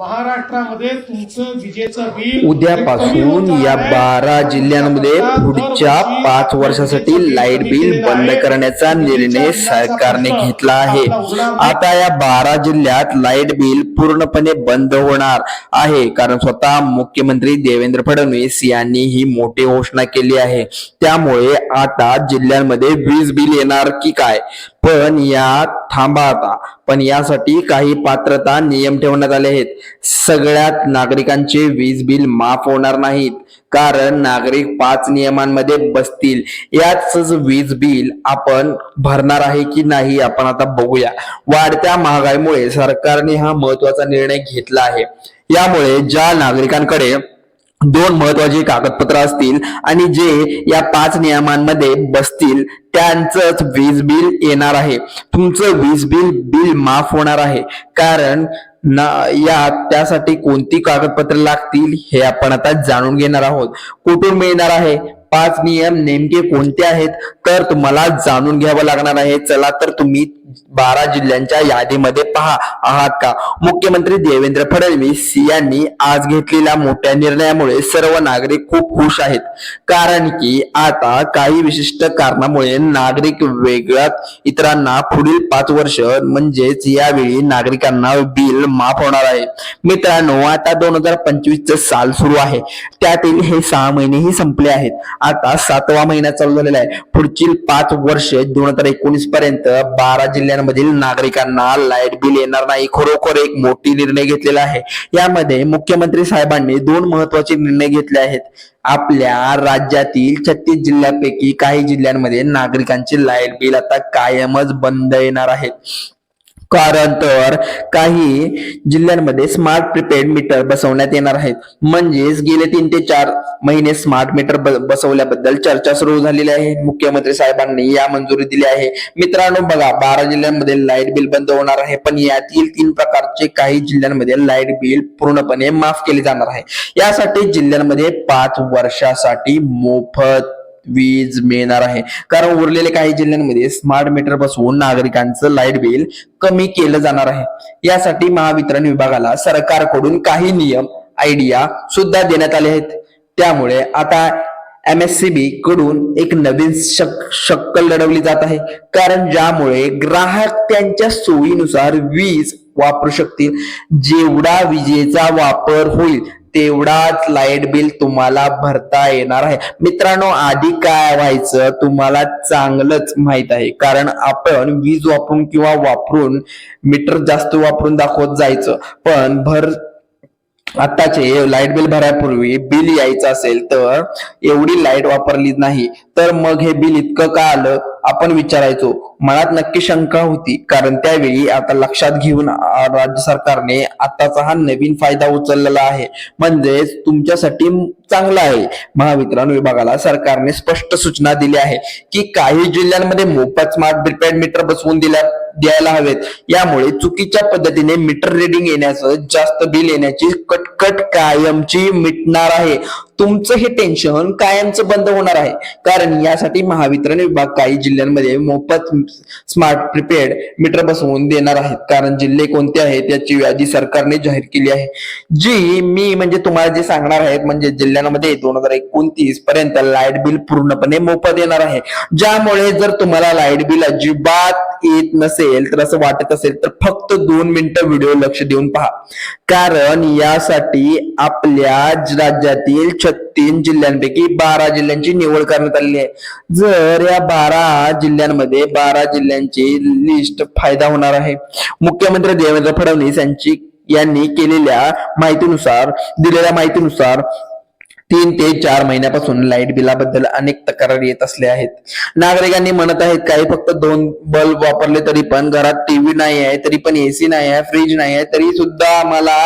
महाराष्ट्रामध्ये तुमचं विजेचं बिल उद्यापासून या बारा जिल्ह्यांमध्ये पुढच्या पाच वर्षासाठी लाइट बिल बंद करण्याचा निर्णय सरकारने घेतला आहे. आता या बारा जिल्ह्यात लाइट बिल पूर्णपणे बंद होणार आहे. कारण स्वतः मुख्यमंत्री देवेंद्र फडणवीस यांनी ही मोठी घोषणा केली आहे. त्यामुळे आता जिल्ह्यांमध्ये वीज बिल येणार की काय? पण या थांबा आता. पण यासाठी काही पात्रता नियम ठेवण्यात आले आहेत. सगळ्यात नागरिकांचे वीज बिल माफ होणार नाहीत. कारण नागरिक पाच नियमांमध्ये बसतील. याच वीज बिल आपण भरणार आहे की नाही आपण आता बघूया. वाढत्या महागाईमुळे सरकारने हा महत्त्वाचा निर्णय घेतला आहे. यामुळे ज्या नागरिकांकडे दोन महत्वाची कागदपत्र असतील आणि जे या पाच नियमांमध्ये बसतील त्यांचंच वीज बिल येणार आहे. तुमचं वीज बिल बिल माफ होणार आहे. कारण ना या त्यासाठी कोणती कागदपत्र लागतील हे आपण आता जाणून घेणार आहोत. कुठून मिळणार आहे? पाच नियम नेमके कोणते आहेत तर तुम्हाला जाणून घ्यावं लागणार आहे. चला तर तुम्ही बारा जिल्ह्यांच्या यादीमध्ये पहा. आहात का? मुख्यमंत्री देवेंद्र फडणवीस यांनी आज घेतलेल्या मोठ्या निर्णयामुळे सर्व नागरिक खूप खुश आहेत. कारण की आता काही विशिष्ट कारणामुळे नागरिक वेगळ्यात इतरांना पुढील पाच वर्ष म्हणजेच यावेळी नागरिकांना बिल माफ होणार आहे. मित्रांनो आता दोन हजार पंचवीस साल सुरू आहे. त्यातील हे सहा महिनेही संपले आहेत. आता सातवा महिना चालू झालेला आहे. पुढची पाच वर्ष दोन हजार एकोणीस पर्यंत बारा जिल्ह्यांमधील नागरिकांना लाइट बिल येणार नाही. खरोखर एक मोठी निर्णय घेतलेला आहे. यामध्ये मुख्यमंत्री साहेबांनी दोन महत्त्वाचे निर्णय घेतले आहेत. आपल्या राज्यातील छत्तीस जिल्ह्यापैकी काही जिल्ह्यांमध्ये नागरिकांचे लाइट बिल आता कायमच बंद येणार आहेत. कारण तर काही जिल्ह्यांमध्ये स्मार्ट प्रिपेड मीटर बसवण्यात येणार आहेत. म्हणजेच गेले तीन ते चार महिने स्मार्ट मीटर बसवल्याबद्दल चर्चा सुरू झालेली आहे. मुख्यमंत्री साहेबांनी या मंजुरी दिली आहे. मित्रांनो बघा बारा जिल्ह्यांमध्ये लाइट बिल बंद होणार आहे पण यातील तीन प्रकारचे काही जिल्ह्यांमध्ये लाइट बिल पूर्णपणे माफ केले जाणार आहे. यासाठी जिल्ह्यांमध्ये पाच वर्षासाठी मोफत वीज मिळणार आहे. कारण उरलेले काही जिल्ह्यांमध्ये स्मार्ट मीटर बसवून नागरिकांचं लाइट बिल कमी केलं जाणार आहे. यासाठी महावितरण विभागाला सरकारकडून काही नियम आयडिया सुद्धा देण्यात आले आहेत. त्यामुळे आता एम एस सी बी कडून एक नवीन शक शक्कल लढवली जात आहे. कारण ज्यामुळे ग्राहक त्यांच्या सोयीनुसार वीज वापरू शकतील. जेवढा विजेचा वापर होईल तेवढाच लाइट बिल तुम्हाला भरता येणार आहे. मित्रांनो आधी काय व्हायचं तुम्हाला चांगलंच माहीत आहे. कारण आपण वीज वापरून किंवा वापरून मीटर जास्त वापरून दाखवत जायचं. पण भर आताचे लाइट बिल भरायपूर्वी बिल यायचं असेल तर एवढी लाइट वापरली नाही. तर मग हे बिल इतकं का आलं? आपण विचारायचो. मनात नक्की शंका होती. कारण त्यावेळी आता लक्षात घेऊन राज्य सरकारने आताचा हा नवीन फायदा उचललेला आहे. म्हणजेच तुमच्यासाठी चांगला आहे. महावितरण विभागाला सरकारने स्पष्ट सूचना दिली आहे की काही जिल्ह्यांमध्ये मोफत स्मार्ट प्रिपेड मीटर बसवून दिल्या द्यायला हवेत. यामुळे चुकीच्या पद्धतीने मीटर रिडिंग येण्याचं जास्त बिल येण्याची कटकट कायमची मिटणार आहे. तुमचं हे टेन्शन कायमचं बंद होणार आहे. कारण यासाठी महावितरण विभाग काही जिल्ह्यांमध्ये मोफत स्मार्ट प्रिपेड मीटर बसवून देणार आहेत. कारण जिल्हे कोणते आहेत याची यादी सरकारने जाहीर केली आहे. जी मी म्हणजे तुम्हाला जे सांगणार आहेत म्हणजे जिल्ह्यांमध्ये दोन हजार एकोणतीस पर्यंत लाइट बिल पूर्णपणे मोफत येणार आहे. ज्यामुळे जर तुम्हाला लाइट बिल अजिबात येत नसेल तर असं वाटत असेल तर फक्त दोन मिनिटं व्हिडिओ लक्ष देऊन पहा. कारण यासाठी आपल्या राज्यातील छत्तीस जिल्ह्यांपैकी बारा जिल्ह्यांची निवड करण्यात आलेली आहे. जर या बारा जिल्ह्यांमध्ये बारा जिल्ह्यांची लिस्ट फायदा होणार आहे. मुख्यमंत्री देवेंद्र फडणवीस यांची यांनी केलेल्या माहितीनुसार दिलेल्या माहितीनुसार तीन ते चार महिन्यापासून लाइट बिलाबद्दल अनेक तक्रारी येत असल्या आहेत. नागरिकांनी म्हणत आहेत काही फक्त दोन बल्ब वापरले तरी पण घरात टीव्ही नाही आहे तरी पण एसी नाही आहे फ्रीज नाही आहे तरी सुद्धा आम्हाला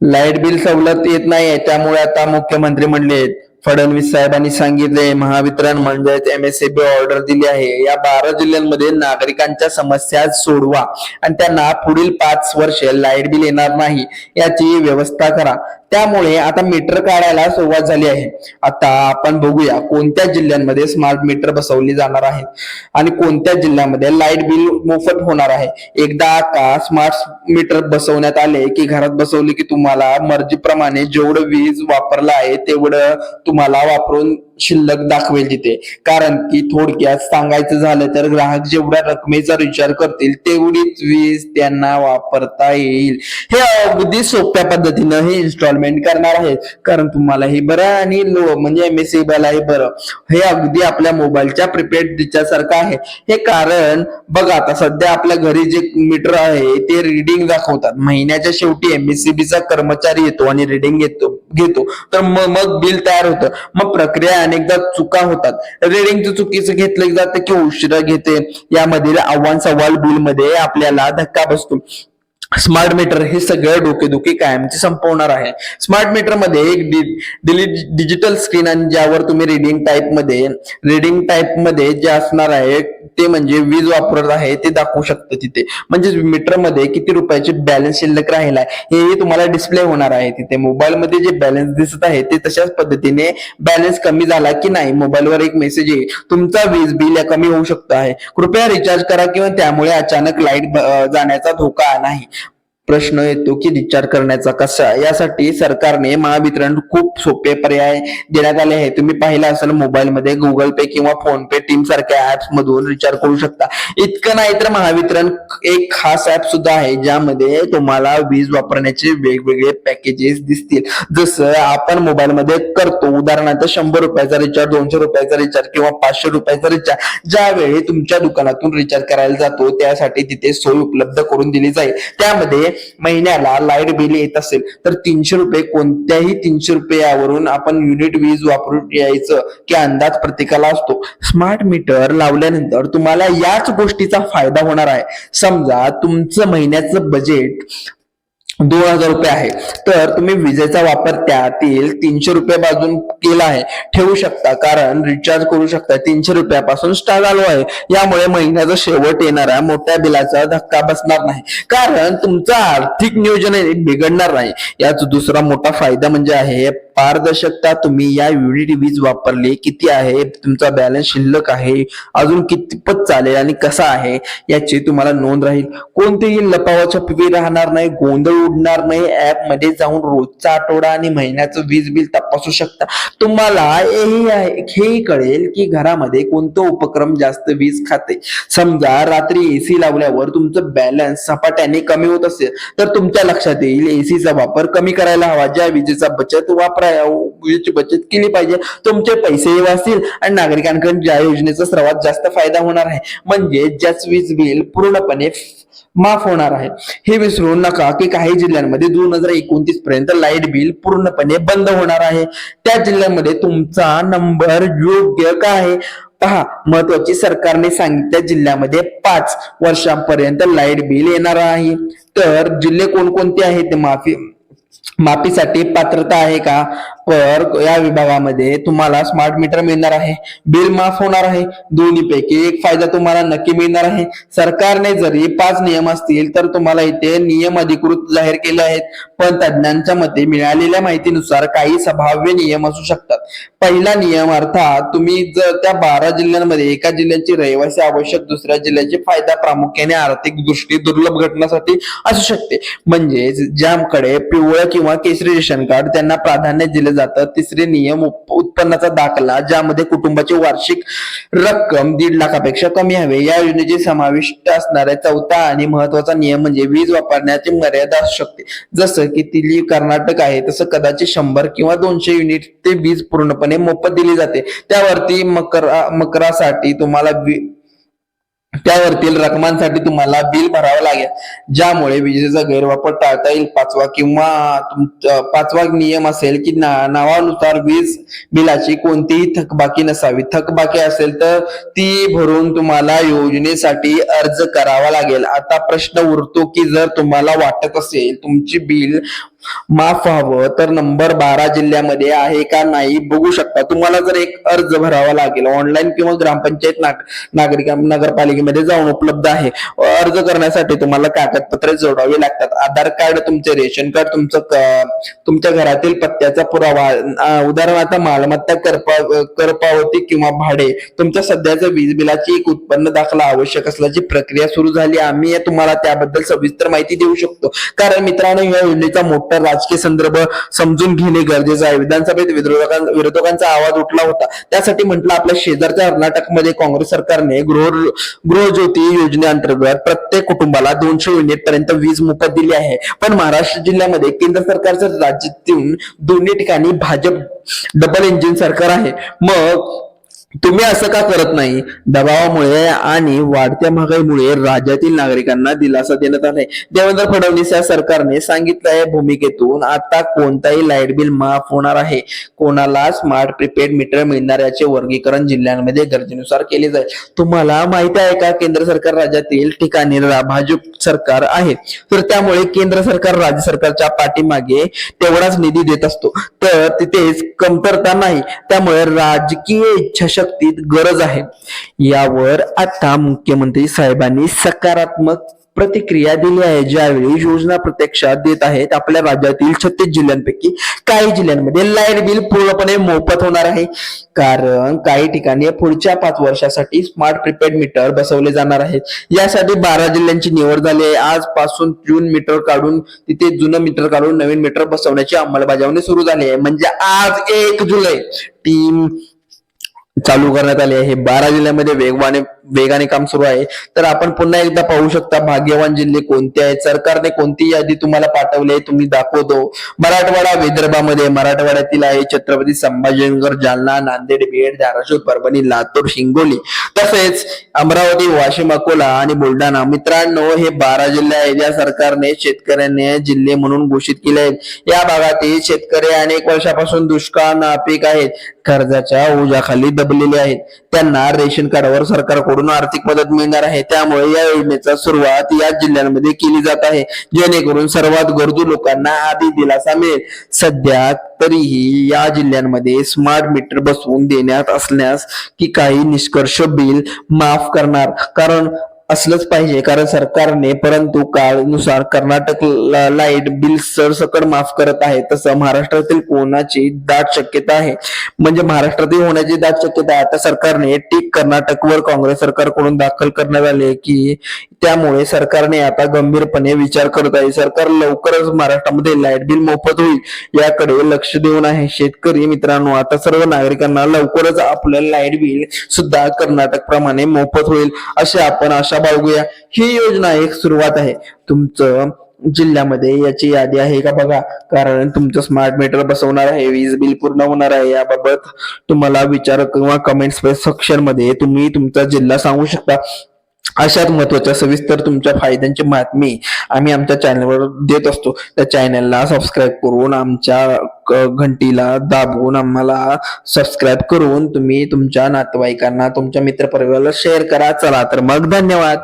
लाइट बिल सवलत येत नाही त्यामुळे आता मुख्यमंत्री म्हणले फडणवीस साहेबांनी सांगितले महावितरण म्हणजेच बी ऑर्डर दिली आहे. या बारा जिल्ह्यांमध्ये नागरिकांच्या समस्या सोडवा आणि त्यांना पुढील पाच वर्षे लाइट बिल येणार नाही. याची व्यवस्था करा. त्यामुळे आता मीटर काढायला सुरुवात झाली आहे. आता आपण बघूया कोणत्या जिल्ह्यांमध्ये स्मार्ट मीटर बसवली जाणार आहे आणि कोणत्या जिल्ह्यामध्ये लाइट बिल मोफत होणार आहे. एकदा का स्मार्ट मीटर बसवण्यात आले की घरात बसवले की तुम्हाला मर्जीप्रमाणे जेवढं वीज वापरला आहे तेवढं तुम्हाला वापरून शिल्लक दाखवेल तिथे. कारण की थोडक्यात सांगायचं झालं तर ग्राहक जेवढ्या रकमेचा विचार करतील तेवढीच वीज त्यांना वापरता येईल. हे अगदी सोप्या पद्धतीनं हे इन्स्टॉलमेंट करणार आहे कारण तुम्हाला हे बरं आणि लो म्हणजे एम एस हे बरं. हे अगदी आपल्या मोबाईलच्या प्रिपेड रिचार्ज सारखं आहे. हे कारण बघा आता सध्या आपल्या घरी जे मीटर आहे ते रिडिंग दाखवतात. महिन्याच्या शेवटी एमएससीबीचा कर्मचारी येतो आणि रिडिंग घेतो घेतो. तर मग मग बिल तयार होतं. मग प्रक्रिया अनेकदा चुका होतात. रिडिंग चुकीचं घेतलं जातं की उशिरा घेते. यामधील आव्हान सवाल बिलमध्ये आपल्याला धक्का बसतो. स्मार्ट मीटर हे सगळं डोकेदुखी कायमची संपवणार आहे. स्मार्ट मीटरमध्ये एक डिजिटल स्क्रीन आणि ज्यावर तुम्ही रिडिंग टाईपमध्ये रिडिंग टाईपमध्ये जे असणार आहे ते म्हणजे वीज वापरत आहे ते दाखवू शकतं तिथे. म्हणजे मीटरमध्ये किती रुपयाचे बॅलन्स शिल्लक राहिला आहे हेही तुम्हाला डिस्प्ले होणार आहे तिथे. मोबाईलमध्ये जे बॅलन्स दिसत आहे ते तशाच पद्धतीने बॅलन्स कमी झाला की नाही मोबाईलवर एक मेसेज येईल. तुमचा वीज बिल कमी होऊ शकतो आहे. कृपया रिचार्ज करा किंवा त्यामुळे अचानक लाइट जाण्याचा धोका नाही. प्रश्न येतो की रिचार्ज करण्याचा कसा यासाठी सरकारने महावितरण खूप सोपे पर्याय देण्यात आले आहे तुम्ही पाहिलं असेल मोबाईलमध्ये गुगल पे किंवा फोन पे टीम सारख्या ऍप्स मधून रिचार्ज करू शकता. इतकं नाही तर महावितरण एक खास ऍप सुद्धा आहे ज्यामध्ये तुम्हाला वीज वापरण्याचे वेगवेगळे पॅकेजेस दिसतील. जसं आपण मोबाईलमध्ये करतो उदाहरणार्थ शंभर रुपयाचा रिचार्ज दोनशे रुपयाचा रिचार्ज किंवा पाचशे रुपयाचा रिचार्ज ज्यावेळी तुमच्या दुकानातून रिचार्ज करायला जातो त्यासाठी तिथे सोय उपलब्ध करून दिली जाईल. त्यामध्ये महिन्याला लाइट बिल येत असेल तर तीनशे रुपये कोणत्याही तीनशे रुपयावरून आपण युनिट वीज वापरून यायचं की अंदाज प्रत्येकाला असतो. स्मार्ट मीटर लावल्यानंतर तुम्हाला याच गोष्टीचा फायदा होणार आहे. समजा तुमचं महिन्याचं बजेट दोन हजार रुपये आहे. तर तुम्ही विजेचा वापर त्यातील तीनशे रुपये बाजून केला आहे. ठेवू शकता कारण रिचार्ज करू शकता तीनशे रुपयापासून स्टार्ट आलो आहे. यामुळे महिन्याचा शेवट येणाऱ्या मोठ्या बिलाचा धक्का बसणार नाही. कारण तुमचं आर्थिक नियोजन बिघडणार नाही. याचा दुसरा मोठा फायदा म्हणजे आहे पारदर्शकता तुम्ही या युनिट वीज वापरली किती आहे तुमचा बॅलन्स शिल्लक आहे अजून कितपत चालेल आणि कसा आहे याची तुम्हाला नोंद राहील. कोणतेही लपावाछपवी राहणार नाही गोंधळ उडणार नाही ऍपमध्ये जाऊन रोजचा आठवडा आणि महिन्याचं वीज बिल तपासू शकता. तुम्हाला हेही हेही कळेल की घरामध्ये कोणतं उपक्रम जास्त वीज खाते. समजा रात्री एसी लावल्यावर तुमचं बॅलन्स झपाट्याने कमी होत असेल तर तुमच्या लक्षात येईल एसीचा वापर कमी करायला हवा ज्या विजेचा बचत वापरा विजेची बचत केली पाहिजे. तुमचे पैसेही वाचतील आणि नागरिकांकडून ज्या योजनेचा सर्वात जास्त फायदा होणार आहे म्हणजे ज्याच वीज बिल पूर्णपणे माफ होणार आहे. हे विसरू नका की काही जिल्ह्यांमध्ये दोन हजार एकोणतीस पर्यंत लाइट बिल पूर्णपणे बंद होणार आहे. त्या जिल्ह्यामध्ये तुमचा नंबर योग्य का आहे? पहा महत्वाची सरकारने सांगितल्या जिल्ह्यामध्ये पाच वर्षांपर्यंत लाइट बिल येणार आहे. तर जिल्हे कोणकोणते आहेत ते माफी माफीसाठी पात्रता आहे का? पर या विभागामध्ये तुम्हाला स्मार्ट मीटर मिळणार आहे. बिल माफ होणार आहे. दोन्ही पैकी एक फायदा तुम्हाला नक्की मिळणार आहे. सरकारने जरी पाच नियम असतील तर तुम्हाला इथे नियम अधिकृत जाहीर केले आहेत. पण तज्ञांच्या मते मिळालेल्या माहितीनुसार काही संभाव्य नियम असू शकतात. पहिला नियम अर्थात तुम्ही जर त्या बारा जिल्ह्यांमध्ये एका जिल्ह्याची रहिवासी आवश्यक दुसऱ्या जिल्ह्याची फायदा प्रामुख्याने आर्थिक दृष्टी दुर्लभ घटनासाठी असू शकते. म्हणजे ज्याकडे पिवळं किंवा केसरी रेशन कार्ड त्यांना प्राधान्य दिले जातं. तिसरे नियम उत्पन्नाचा दाखला ज्यामध्ये कुटुंबाची वार्षिक रक्कम दीड लाखापेक्षा कमी हवे. या योजनेचे समाविष्ट असणारा चौथा आणि महत्त्वाचा नियम म्हणजे वीज वापरण्याची मर्यादा असू शकते. जसं की दिल्ली कर्नाटक आहे तसं कदाचित शंभर किंवा दोनशे युनिट ते वीज पूर्णपणे मोफत दिली जाते. त्यावरती मकरा मकरासाठी तुम्हाला वी- त्यावरतील रकमांसाठी तुम्हाला बिल भरावं लागेल. ज्यामुळे विजेचा गैरवापर टाळता येईल. पाचवा किंवा पाचवा नियम असेल की ना- नावानुसार वीज बिलाची कोणतीही थकबाकी नसावी. थकबाकी असेल तर ती भरून तुम्हाला योजनेसाठी अर्ज करावा लागेल. आता प्रश्न उरतो की जर तुम्हाला वाटत असेल तुमची बिल माफ व्हावं. तर नंबर बारा जिल्ह्यामध्ये आहे का नाही बघू शकता. तुम्हाला जर एक अर्ज भरावा लागेल ऑनलाईन किंवा ग्रामपंचायत नागरिक नगरपालिकेमध्ये जाऊन उपलब्ध आहे. अर्ज करण्यासाठी तुम्हाला कागदपत्रे जोडावी लागतात. आधार कार्ड तुमचे रेशन कार्ड तुमचं तुमच्या घरातील पत्त्याचा पुरावा उदाहरणार्थ मालमत्ता करपा करपावती किंवा भाडे तुमच्या सध्याच्या वीज बिलाची एक उत्पन्न दाखला आवश्यक असल्याची प्रक्रिया सुरू झाली. आम्ही तुम्हाला त्याबद्दल सविस्तर माहिती देऊ शकतो. कारण मित्रांनो या योजनेचा मोठा राजकीय संदर्भ समजून घेणे गरजेचं आहे. विधानसभेत विरोधकां विरोधकांचा आवाज उठला होता. त्यासाठी म्हटलं आपल्या शेजारच्या कर्नाटकमध्ये काँग्रेस सरकारने गृह गृहज्योती योजनेअंतर्गत प्रत्येक कुटुंबाला दोनशे युनिट पर्यंत वीज मोफत दिली आहे. पण महाराष्ट्र जिल्ह्यामध्ये केंद्र सरकारच्या राज्यातून दोन्ही ठिकाणी भाजप डबल इंजिन सरकार आहे. मग तुम्ही असं का करत नाही? दबावामुळे आणि वाढत्या महागाईमुळे राज्यातील नागरिकांना दिलासा देण्यात आलाय. देवेंद्र फडणवीस या सरकारने सांगितलंय भूमिकेतून आता कोणताही लाइट बिल माफ होणार आहे. कोणाला स्मार्ट प्रीपेड मीटर मिळणार याचे वर्गीकरण जिल्ह्यांमध्ये गरजेनुसार केले जाईल. तुम्हाला माहिती आहे का केंद्र सरकार राज्यातील ठिकाणी भाजप सरकार आहे. तर त्यामुळे केंद्र सरकार राज्य सरकारच्या पाठीमागे तेवढाच निधी देत असतो. तर तिथेच कमतरता नाही. त्यामुळे राजकीय इच्छाशक्तीत गरज आहे. यावर आता मुख्यमंत्री साहेबांनी सकारात्मक प्रतिक्रिया दिली आहे. ज्यावेळी योजना प्रत्यक्षात देत आहेत आपल्या राज्यातील छत्तीस जिल्ह्यांपैकी काही जिल्ह्यांमध्ये लाइट बिल पूर्णपणे मोफत होणार आहे. कारण काही ठिकाणी पुढच्या पाच वर्षासाठी स्मार्ट प्रिपेड मीटर बसवले जाणार आहेत यासाठी बारा जिल्ह्यांची निवड झाली आहे. आजपासून जून मीटर काढून तिथे जुनं मीटर काढून नवीन मीटर बसवण्याची अंमलबजावणी सुरू झाली आहे. म्हणजे आज एक जुलै टीम चालू करण्यात आली आहे. बारा जिल्ह्यामध्ये वेगवाने वेगाने काम सुरू आहे. तर आपण पुन्हा एकदा पाहू शकता भाग्यवान जिल्हे कोणते आहेत? सरकारने कोणती यादी तुम्हाला पाठवली आहे तुम्ही दाखवतो. मराठवाडा विदर्भामध्ये मराठवाड्यातील आहे छत्रपती संभाजीनगर जालना नांदेड बीड धाराशिव परभणी लातूर हिंगोली. तसेच अमरावती वाशिम अकोला आणि बुलढाणा. मित्रांनो हे बारा जिल्हे आहेत. या सरकारने शेतकऱ्यांनी जिल्हे म्हणून घोषित केले आहेत. या भागातील शेतकरी अनेक वर्षापासून दुष्काळ नापीक आहेत. कर्जाच्या ओझ्याखाली दबलेले आहेत. त्यांना रेशन कार्डवर सरकारकडून आर्थिक मदत मिळणार आहे. त्यामुळे या योजनेचा सुरुवात या जिल्ह्यांमध्ये केली जात आहे. जेणेकरून सर्वात गरजू लोकांना आधी दिलासा मिळेल. सध्या तरीही या जिल्ह्यांमध्ये स्मार्ट मीटर बसवून देण्यात असल्यास की काही निष्कर्ष बिल माफ करणार. कारण असलंच पाहिजे कारण सरकारने परंतु काळानुसार कर्नाटक लाइट बिल सरसकट माफ करत आहे तसं महाराष्ट्रातील कोणाची दाट शक्यता आहे. म्हणजे महाराष्ट्रातील होण्याची दाट शक्यता आहे. आता सरकारने टीक कर्नाटकवर काँग्रेस सरकारकडून दाखल करण्यात आले की त्यामुळे सरकारने आता गंभीरपणे विचार करत आहे. सरकार लवकरच महाराष्ट्रामध्ये लाइट बिल मोफत होईल याकडे लक्ष देऊन आहे. शेतकरी मित्रांनो आता सर्व नागरिकांना लवकरच आपलं लाइट बिल सुद्धा कर्नाटक प्रमाणे मोफत होईल असे आपण आशा बाळगूया. ही योजना एक सुरुवात आहे. तुमचं जिल्ह्यामध्ये याची यादी आहे का बघा? कारण तुमचं स्मार्ट मीटर बसवणार आहे वीज बिल पूर्ण होणार आहे. याबाबत तुम्हाला विचार किंवा कमेंट सेक्शनमध्ये तुम्ही तुमचा जिल्हा सांगू शकता. अशाच महत्त्वाच्या सविस्तर तुमच्या फायद्यांची बातमी आम्ही आमच्या चॅनलवर देत असतो. त्या चॅनलला सबस्क्राईब करून आमच्या क- घंटीला दाबून आम्हाला सबस्क्राईब करून तुम्ही तुमच्या नातेवाईकांना तुमच्या मित्रपरिवाराला शेअर करा. चला तर मग धन्यवाद.